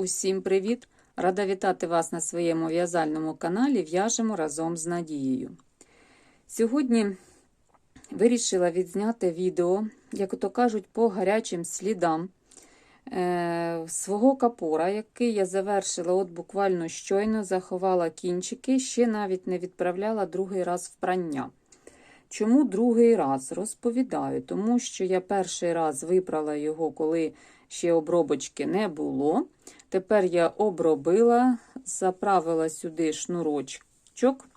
Усім привіт! Рада вітати вас на своєму в'язальному каналі В'яжемо разом з Надією. Сьогодні вирішила відзняти відео, як то кажуть, по гарячим слідам е, свого капора, який я завершила от буквально щойно, заховала кінчики, ще навіть не відправляла другий раз в прання. Чому другий раз? Розповідаю, тому що я перший раз випрала його, коли ще обробочки не було. Тепер я обробила, заправила сюди шнурочок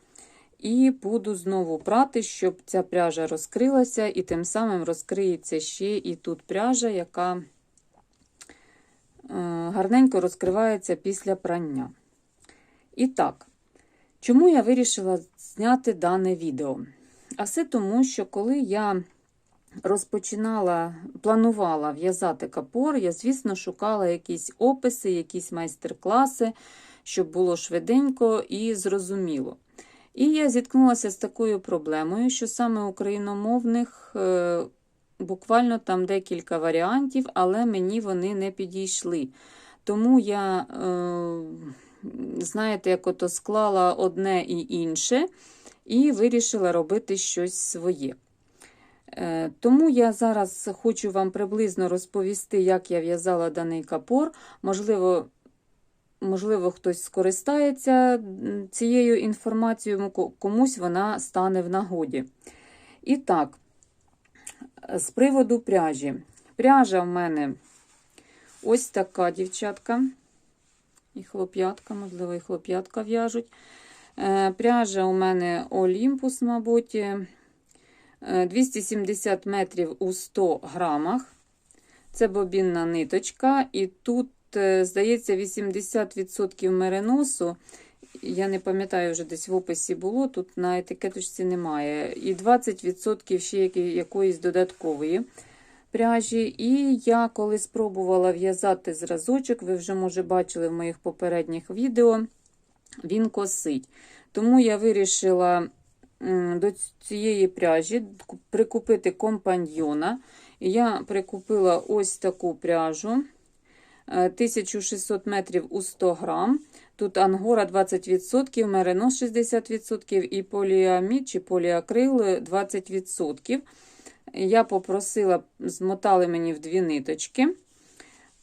і буду знову прати, щоб ця пряжа розкрилася, і тим самим розкриється ще і тут пряжа, яка е, гарненько розкривається після прання. І так, чому я вирішила зняти дане відео? А все тому, що коли я розпочинала, планувала в'язати капор, я, звісно, шукала якісь описи, якісь майстер-класи, щоб було швиденько і зрозуміло. І я зіткнулася з такою проблемою, що саме україномовних е, буквально там декілька варіантів, але мені вони не підійшли. Тому я, е, знаєте, як ото склала одне і інше, і вирішила робити щось своє. Е, тому я зараз хочу вам приблизно розповісти, як я в'язала даний капор. Можливо, можливо, хтось скористається цією інформацією, комусь вона стане в нагоді. І так, з приводу пряжі. Пряжа в мене ось така дівчатка. І хлоп'ятка, можливо, і хлоп'ятка в'яжуть. Е, пряжа у мене Олімпус, мабуть. 270 метрів у 100 грамах. Це бобінна ниточка, і тут, е, здається, 80% мериносу. Я не пам'ятаю, вже десь в описі було, тут на етикеточці немає. І 20% ще якоїсь додаткової пряжі. І я коли спробувала в'язати зразочок, ви вже, може, бачили в моїх попередніх відео, він косить. Тому я вирішила до цієї пряжі прикупити компаньйона. Я прикупила ось таку пряжу 1600 е, метрів у 100 грам. Тут ангора 20%, меринос 60% і поліамід чи поліакрил 20%. Я попросила, змотали мені в дві ниточки.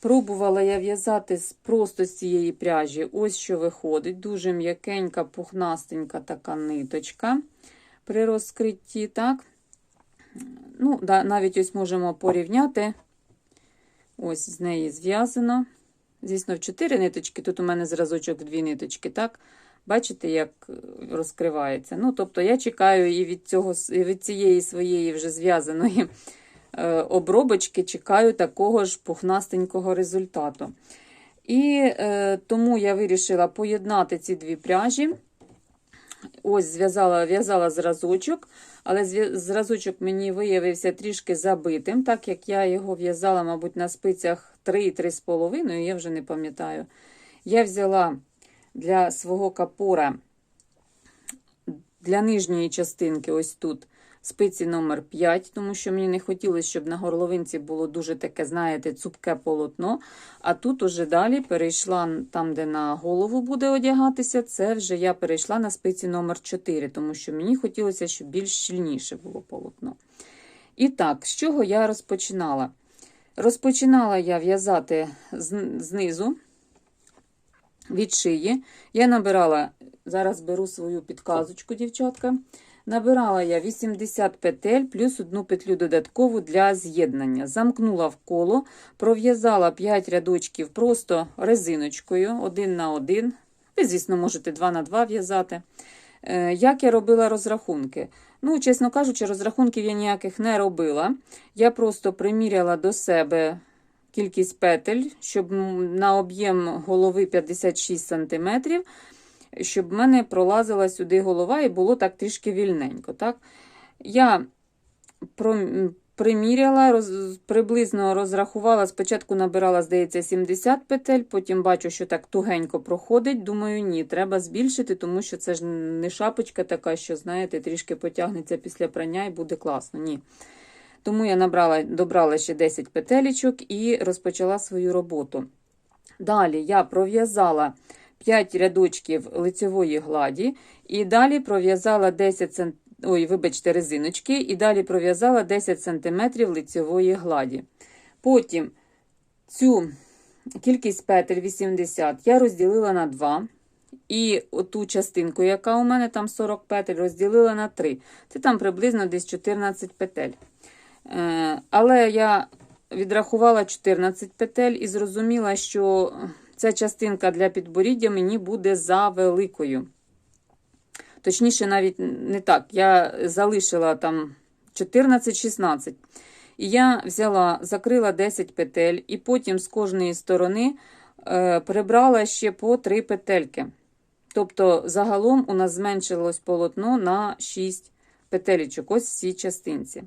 Пробувала я в'язати просто з цієї пряжі, ось що виходить. Дуже м'якенька, пухнастенька така ниточка при розкритті. так. Ну, да, Навіть ось можемо порівняти. Ось з неї зв'язано. Звісно, в 4 ниточки, тут у мене зразочок в 2 ниточки, так? Бачите, як розкривається. Ну, Тобто, я чекаю і від цього, і від цієї своєї вже зв'язаної обробочки, чекаю такого ж пухнастенького результату. І е, тому я вирішила поєднати ці дві пряжі. Ось зв'язала в'язала зразочок, але зразочок мені виявився трішки забитим, так як я його в'язала, мабуть, на спицях 3-3,5, я вже не пам'ятаю. Я взяла для свого капора для нижньої частинки, ось тут спиці номер 5 тому що мені не хотілося, щоб на горловинці було дуже таке, знаєте, цупке полотно. А тут уже далі перейшла там, де на голову буде одягатися, це вже я перейшла на спиці номер 4 тому що мені хотілося, щоб більш щільніше було полотно. І так, з чого я розпочинала? Розпочинала я в'язати знизу від шиї. Я набирала, зараз беру свою підказочку, дівчатка. Набирала я 80 петель плюс одну петлю додаткову для з'єднання. Замкнула в коло, пров'язала 5 рядочків просто резиночкою, один на один. Ви, звісно, можете 2 на 2 в'язати. Е, як я робила розрахунки? Ну, чесно кажучи, розрахунків я ніяких не робила. Я просто приміряла до себе кількість петель, щоб на об'єм голови 56 см щоб в мене пролазила сюди голова і було так трішки вільненько. Так? Я приміряла, роз, приблизно розрахувала, спочатку набирала, здається, 70 петель, потім бачу, що так тугенько проходить. Думаю, ні, треба збільшити, тому що це ж не шапочка така, що, знаєте, трішки потягнеться після прання і буде класно. Ні. Тому я набрала, добрала ще 10 петелечок і розпочала свою роботу. Далі я пров'язала 5 рядочків лицевої гладі, і далі пров'язала 10 см, ой, вибачте, резиночки, і далі пров'язала 10 см лицевої гладі. Потім цю кількість петель 80 я розділила на 2. І оту частинку, яка у мене там 40 петель, розділила на 3. Це там приблизно десь 14 петель. Е, але я відрахувала 14 петель і зрозуміла, що ця частинка для підборіддя мені буде за великою. Точніше, навіть не так. Я залишила там 14-16. І я взяла, закрила 10 петель, і потім з кожної сторони е, прибрала ще по 3 петельки. Тобто, загалом у нас зменшилось полотно на 6 петелечок, ось в цій частинці.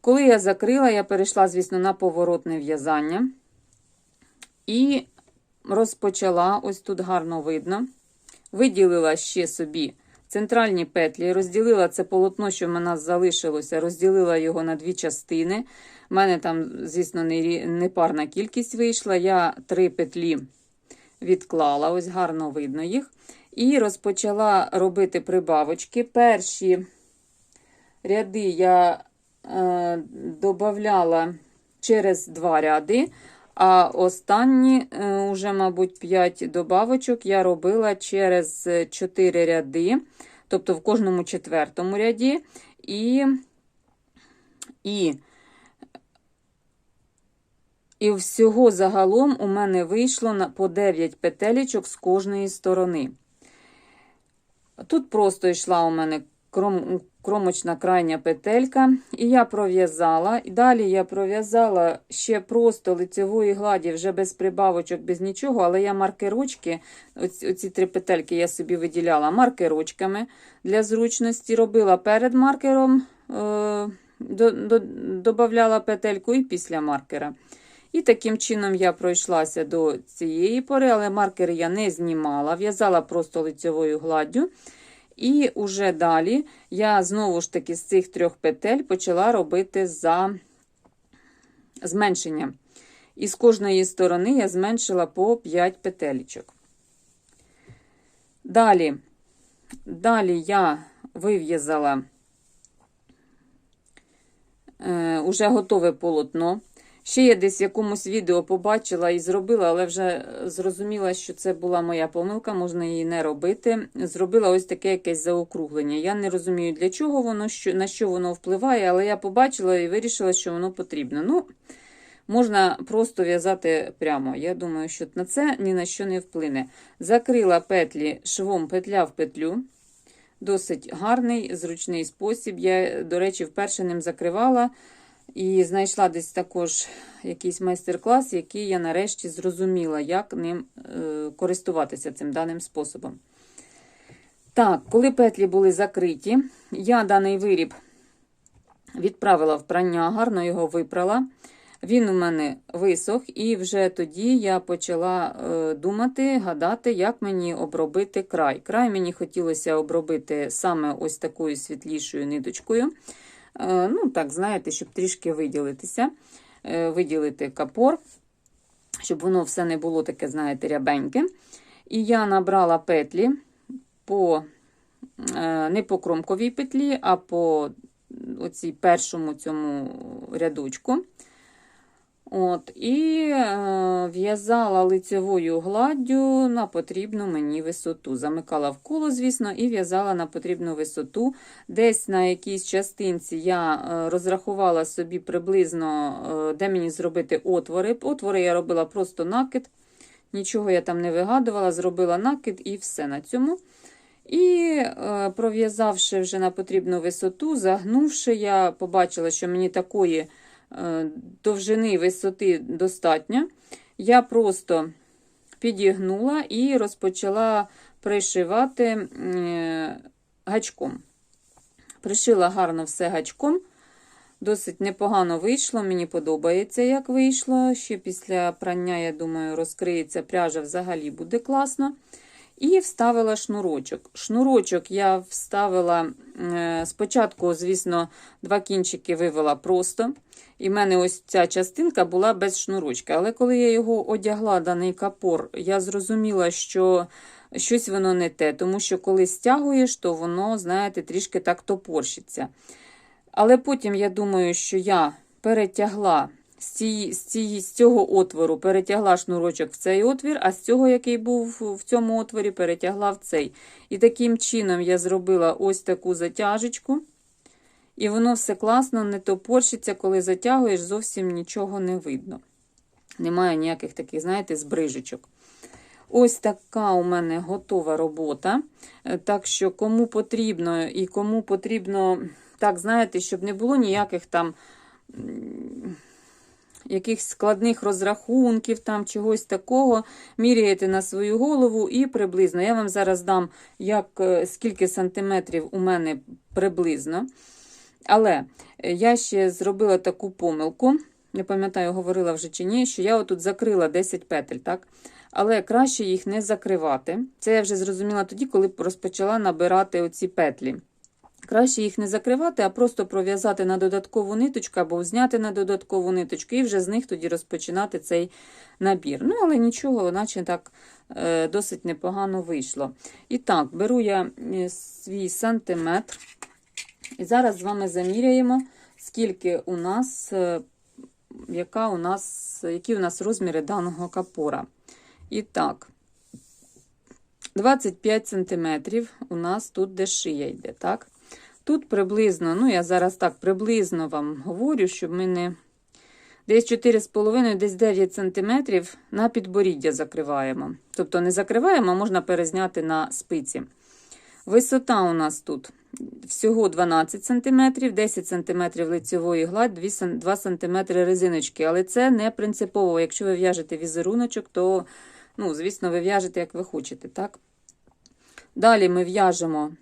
Коли я закрила, я перейшла, звісно, на поворотне в'язання і розпочала, ось тут гарно видно, виділила ще собі центральні петлі, розділила це полотно, що в мене залишилося, розділила його на дві частини. У мене там, звісно, не парна кількість вийшла. Я три петлі відклала, ось гарно видно їх. І розпочала робити прибавочки. Перші ряди я е, додавала через два ряди, а останні, е, уже, мабуть, 5 добавочок я робила через 4 ряди, тобто в кожному четвертому ряді. І, і і всього загалом у мене вийшло по 9 петелечок з кожної сторони. Тут просто йшла у мене кромочна крайня петелька, і я пров'язала. Далі я пров'язала ще просто лицевої гладі, вже без прибавочок, без нічого, але я маркерочки, оці, оці три петельки я собі виділяла маркерочками для зручності. Робила перед маркером, е, до, до, додавала петельку і після маркера. І таким чином я пройшлася до цієї пори, але маркери я не знімала, в'язала просто лицьовою гладдю. І уже далі я знову ж таки з цих трьох петель почала робити за зменшення. І з кожної сторони я зменшила по 5 петелечок. Далі, далі я вив'язала е, уже готове полотно. Ще я десь в якомусь відео побачила і зробила, але вже зрозуміла, що це була моя помилка, можна її не робити. Зробила ось таке якесь заокруглення. Я не розумію, для чого воно, що, на що воно впливає, але я побачила і вирішила, що воно потрібно. Ну, Можна просто в'язати прямо. Я думаю, що на це ні на що не вплине. Закрила петлі швом петля в петлю. Досить гарний, зручний спосіб. Я, до речі, вперше ним закривала. І знайшла десь також якийсь майстер-клас, який я нарешті зрозуміла, як ним е, користуватися цим даним способом. Так, коли петлі були закриті, я даний виріб відправила в прання, гарно його випрала. Він у мене висох, і вже тоді я почала е, думати, гадати, як мені обробити край. Край мені хотілося обробити саме ось такою світлішою ниточкою. Е, ну, так, знаєте, щоб трішки виділитися, е, виділити капор, щоб воно все не було таке, знаєте, рябеньке. І я набрала петлі по, е, не по кромковій петлі, а по оцій першому цьому рядочку. От, І е, в'язала лицевою гладдю на потрібну мені висоту. Замикала в коло, звісно, і в'язала на потрібну висоту. Десь на якійсь частинці я е, розрахувала собі приблизно, е, де мені зробити отвори. Отвори я робила просто накид. Нічого я там не вигадувала, зробила накид і все на цьому. І е, пров'язавши вже на потрібну висоту, загнувши, я побачила, що мені такої. Е, довжини висоти достатньо. Я просто підігнула і розпочала пришивати е, гачком. Пришила гарно все гачком. Досить непогано вийшло, мені подобається, як вийшло. Ще після прання, я думаю, розкриється пряжа взагалі буде класно. І вставила шнурочок. Шнурочок я вставила е, спочатку, звісно, два кінчики вивела просто. І в мене ось ця частинка була без шнурочка. Але коли я його одягла, даний капор, я зрозуміла, що щось воно не те, тому що коли стягуєш, то воно, знаєте, трішки так топорщиться. Але потім я думаю, що я перетягла з, цієї, з, цієї, з цього отвору, перетягла шнурочок в цей отвір, а з цього, який був в цьому отворі, перетягла в цей. І таким чином я зробила ось таку затяжечку. І воно все класно, не топорщиться, коли затягуєш, зовсім нічого не видно. Немає ніяких таких, знаєте, збрижечок. Ось така у мене готова робота. Е, Так що, кому потрібно і кому потрібно, так, знаєте, щоб не було ніяких там якихось складних розрахунків, там чогось такого, міряєте на свою голову і приблизно. Я вам зараз дам, як, е, скільки сантиметрів у мене приблизно. Але е, я ще зробила таку помилку. Не пам'ятаю, говорила вже чи ні, що я отут закрила 10 петель, так? Але краще їх не закривати. Це я вже зрозуміла тоді, коли розпочала набирати оці петлі. Краще їх не закривати, а просто пров'язати на додаткову ниточку або зняти на додаткову ниточку, і вже з них тоді розпочинати цей набір. Ну, але нічого, наче так е, досить непогано вийшло. І так, беру я е, свій сантиметр. І зараз з вами заміряємо, скільки у нас, е, яка у нас, які у нас розміри даного капора. І так, 25 см у нас тут де шия йде, так? Тут приблизно, ну я зараз так приблизно вам говорю, щоб ми не. Десь 4,5, десь 9 см на підборіддя закриваємо. Тобто не закриваємо, а можна перезняти на спиці. Висота у нас тут всього 12 см, 10 см лицевої гладь, 2 см резиночки. Але це не принципово. Якщо ви в'яжете візеруночок, то, ну, звісно, ви в'яжете, як ви хочете. так? Далі ми в'яжемо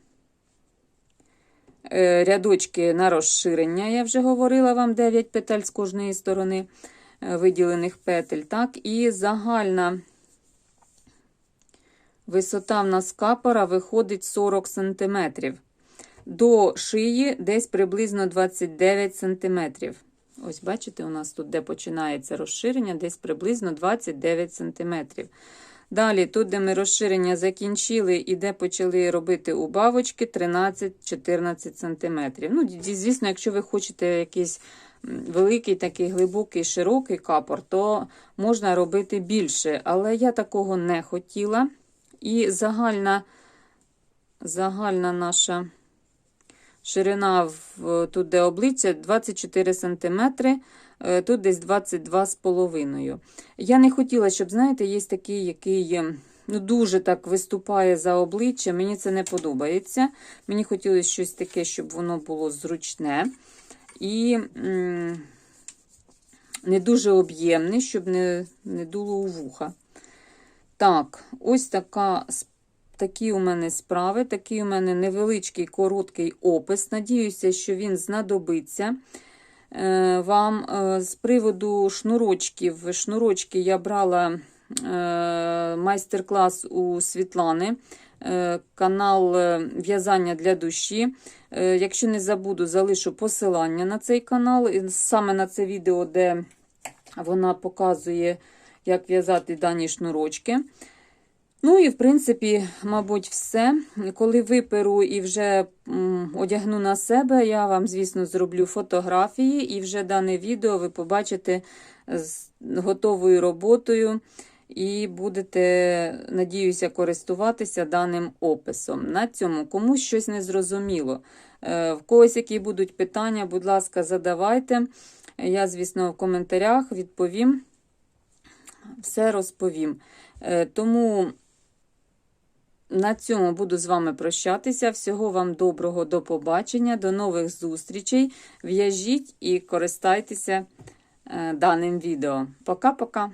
рядочки на розширення, я вже говорила вам 9 петель з кожної сторони е, виділених петель. так? І загальна висота в нас капора виходить 40 см. До шиї десь приблизно 29 см. Ось, бачите, у нас тут, де починається розширення, десь приблизно 29 см. Далі, тут, де ми розширення закінчили і де почали робити убавочки, 13-14 см. Ну, звісно, якщо ви хочете якийсь великий, такий глибокий, широкий капор, то можна робити більше. Але я такого не хотіла. І загальна, загальна наша ширина в, тут, де обличчя, 24 см, тут десь 22,5 Я не хотіла, щоб, знаєте, є такий, який ну, дуже так виступає за обличчя. Мені це не подобається. Мені хотілося щось таке, щоб воно було зручне. І не дуже об'ємне, щоб не, не дуло у вуха. Так, ось така, такі у мене справи, такий у мене невеличкий короткий опис. Надіюся, що він знадобиться е, вам. Е, з приводу шнурочків. Шнурочки я брала е, майстер-клас у Світлани. Канал в'язання для душі. Якщо не забуду, залишу посилання на цей канал, саме на це відео, де вона показує як в'язати дані шнурочки. Ну і, в принципі, мабуть, все. Коли виперу і вже одягну на себе, я вам, звісно, зроблю фотографії, і вже дане відео ви побачите з готовою роботою. І будете, надіюся, користуватися даним описом. На цьому комусь щось не зрозуміло. Е, в когось, які будуть питання, будь ласка, задавайте. Я, звісно, в коментарях відповім все розповім. Е, тому на цьому буду з вами прощатися. Всього вам доброго, до побачення, до нових зустрічей. В'яжіть і користайтеся е, даним відео. Пока-пока!